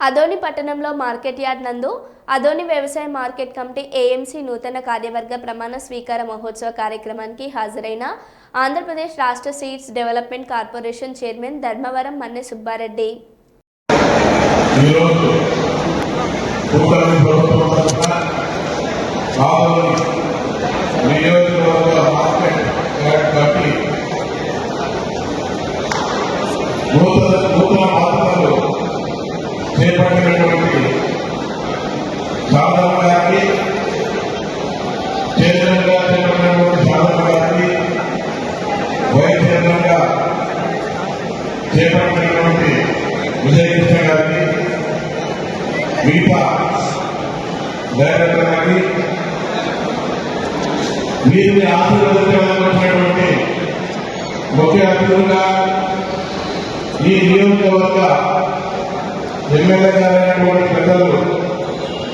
అదోని పట్టణంలో market yard నందు అదోని వ్యవసాయ మార్కెట్ కమిటీ ఏఎంసీ నూతన కార్యవర్గ ప్రమాణ స్వీకార మహోత్సవ కార్యక్రమానికి హాజరైన ఆంధ్రప్రదేశ్ రాష్ట్ర seeds development corporation chairman Dharmavaram Manne Subbareddy ఈరోజు కూటమి ప్రభుత్వం తరఫున కావలి నియోజకవర్గ మార్కెట్ యార్డ్ కమిటీ నూతన నూతన బాధ్యతలు చేపట్టినటువంటి సాధన గారికి చైతన్యంగా చేపట్టినటువంటి సాధన గారికి వైస్ చేపట్టినటువంటి విజయకృష్ణ గారికి మిగతా డైరెక్టర్ గారికి వీరిని ఆశీర్వదించడానికి ముఖ్య అతిథులుగా ఈ నియోజకవర్గ ఎమ్మెల్యే గారైనటువంటి పెద్దలు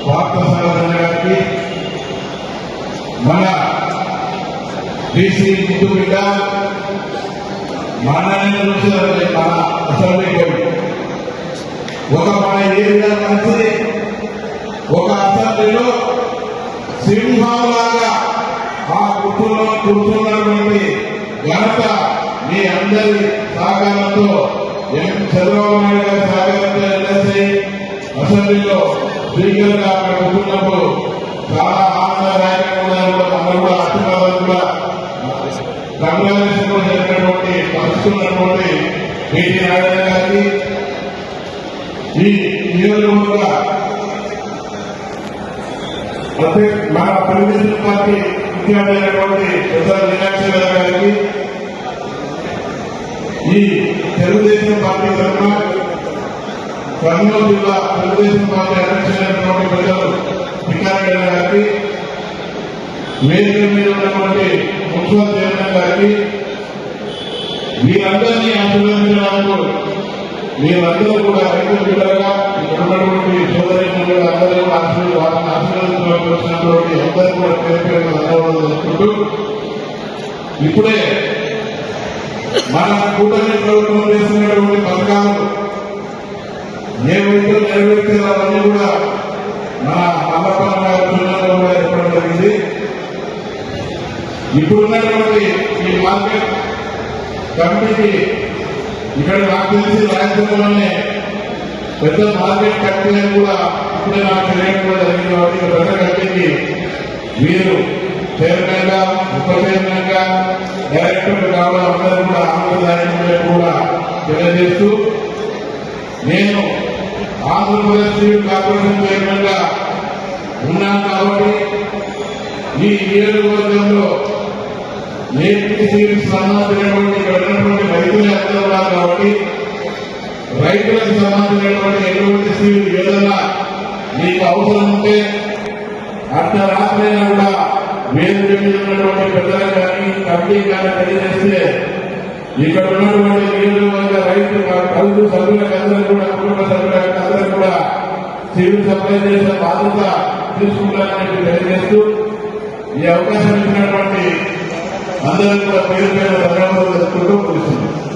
పార్థసారథి గారికి మన బీసీ ముద్దు బిడ్డ మన నుంచి మన అసెంబ్లీ పోయి ఒక మన ఏరియా మంచిది ఒక అసెంబ్లీలో సింహంలాగా ఆ కుటుంబం కూర్చున్నటువంటి ఘనత మీ అందరి సహకారంతో ఎం చంద్రబాబు నాయుడు గారి సహకారంతో ఎల్ఎస్ఐ అసెంబ్లీలో స్పీకర్గా అక్కడ ఉంటున్నప్పుడు చాలా ఆనందదాయకంగా ఉన్నారు. అందరూ కూడా ఆశీర్వాదాలు కూడా కంగ్రాచులేషన్ జరిగినటువంటి పరిస్థితున్నటువంటి బీటీ నారాయణ గారికి ఈ నియోజకవర్గ ప్రతి మన తెలుగుదేశం పార్టీ ముఖ్యమైనటువంటి ప్రసాద్ మీనాక్షి గారికి ఈ తెలుగుదేశం పార్టీ తరఫున కర్నూలు జిల్లా తెలుగుదేశం పార్టీ అధ్యక్షులైనటువంటి ప్రజలు భికారెడ్డి గారికి వేదిక మీద ఉన్నటువంటి మున్సిపల్ చైర్మన్ గారికి మీరందరినీ ఆశీర్వదించడానికి మీరందరూ కూడా రైతు బిడ్డలుగా ఉన్నటువంటి సోదరి అందరూ కూడా ఆశీర్వాద ఆశీర్వదించడానికి వచ్చినటువంటి అందరూ కూడా పేరు పేరు ధన్యవాదాలు ఇప్పుడే మన కూటమి ప్రభుత్వం చేస్తున్నటువంటి పథకాలు ఏవైతే నెరవేర్చారో అవన్నీ కూడా మన మల్లప్పన్న గారి కూడా చెప్పడం జరిగింది. ఇప్పుడున్నటువంటి ఈ మార్కెట్ కమిటీకి ఇక్కడ నాకు తెలిసి రాయలసీమలోనే పెద్ద మార్కెట్ కమిటీ కూడా ఇప్పుడే నాకు తెలియడం కూడా జరిగింది కాబట్టి పెద్ద కమిటీకి మీరు చైర్మన్గా ఉప చైర్మన్గా డైరెక్టర్ కావడం అందరూ కూడా ఆనందదాయకమైన కూడా తెలియజేస్తూ నేను ఆంధ్రప్రదేశ్ సివిల్ కార్పొరేషన్ చైర్మన్గా ఉన్నాను కాబట్టి ఈ నియోజకవర్గంలో ఏపీసీకి సంబంధించినటువంటి ఇక్కడ ఉన్నటువంటి రైతులు అందరూ ఉన్నారు కాబట్టి రైతులకు సంబంధించిన మీద ఉన్నటువంటి పెద్దలకు కానీ కమిటీ కానీ తెలియజేస్తే ఇక్కడ ఉన్నటువంటి నియోజకవర్గ రైతు కలుగు సభ్యులకు అందరూ కూడా కుటుంబ సభ్యులకు అందరూ కూడా సివిల్ సప్లై చేసిన బాధ్యత తీసుకుంటారని తెలియజేస్తూ ఈ అవకాశం ఇచ్చినటువంటి అందరూ కూడా పేరు పేరు ధన్యవాదాలు తెలుపుకుంటూ కూర్చున్నాం